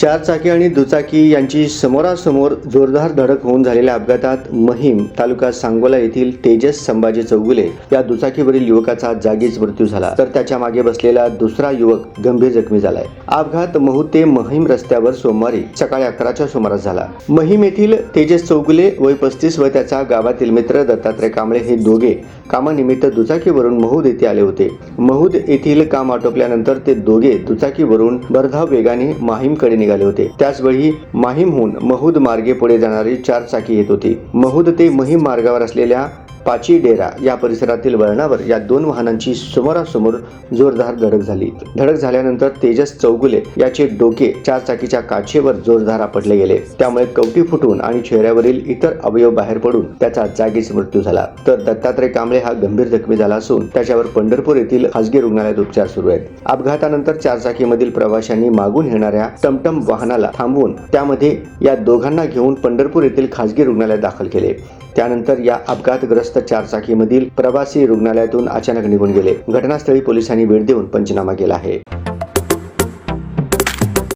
चार चाकी आणि दुचाकी यांची समोरासमोर जोरदार धडक होऊन झालेल्या अपघातात महिम तालुका सांगोला येथील तेजस संभाजी चौगुले या दुचाकीवरील युवकाचा जागीच मृत्यू झाला. तर त्याच्यामागे बसलेला दुसरा युवक गंभीर जखमी झालाय. अपघात महू ते महिम रस्त्यावर सोमवारी सकाळी अकराच्या सुमारास झाला. महिम येथील तेजस चौगुले वय पस्तीस व त्याचा गावातील मित्र दत्तात्रय कांबळे हे दोघे कामानिमित्त दुचाकीवरून महूद येथे आले होते. महूद येथील काम आटोपल्यानंतर ते दोघे दुचाकीवरून भरधाव वेगाने माहीमकडे निघाले होते. त्याचवेळी माहीमहून महूद मार्गे पुढे जाणारी चार चाकी येत होती. महूद ते महिम मार्गावर असलेल्या पाची डेरा या परिसरातील वळणावर या दोन वाहनांची समोरासमोर जोरदार धडक झाली. धडक झाल्यानंतर तेजस चौगुले याचे डोके चारचाकीच्या काचेवर जोरदार आपटले गेले. त्यामुळे कवटी फुटून आणि चेहऱ्यावरील इतर अवयव बाहेर पडून त्याचा जागीच मृत्यू झाला. तर दत्तात्रय कांबळे हा गंभीर जखमी झाला असून त्याच्यावर पंढरपूर येथील खासगी रुग्णालयात उपचार सुरू आहेत. अपघातानंतर चारचाकीमधील प्रवाशांनी मागून येणाऱ्या टमटम वाहनाला थांबवून त्यामध्ये या दोघांना घेऊन पंढरपूर येथील खासगी रुग्णालयात दाखल केले. त्यानंतर या अपघातग्रस्त चारचाकीमधील प्रवासी रुग्णालयातून अचानक निघून गेले. घटनास्थळी पोलिसांनी भेट देऊन पंचनामा केला आहे.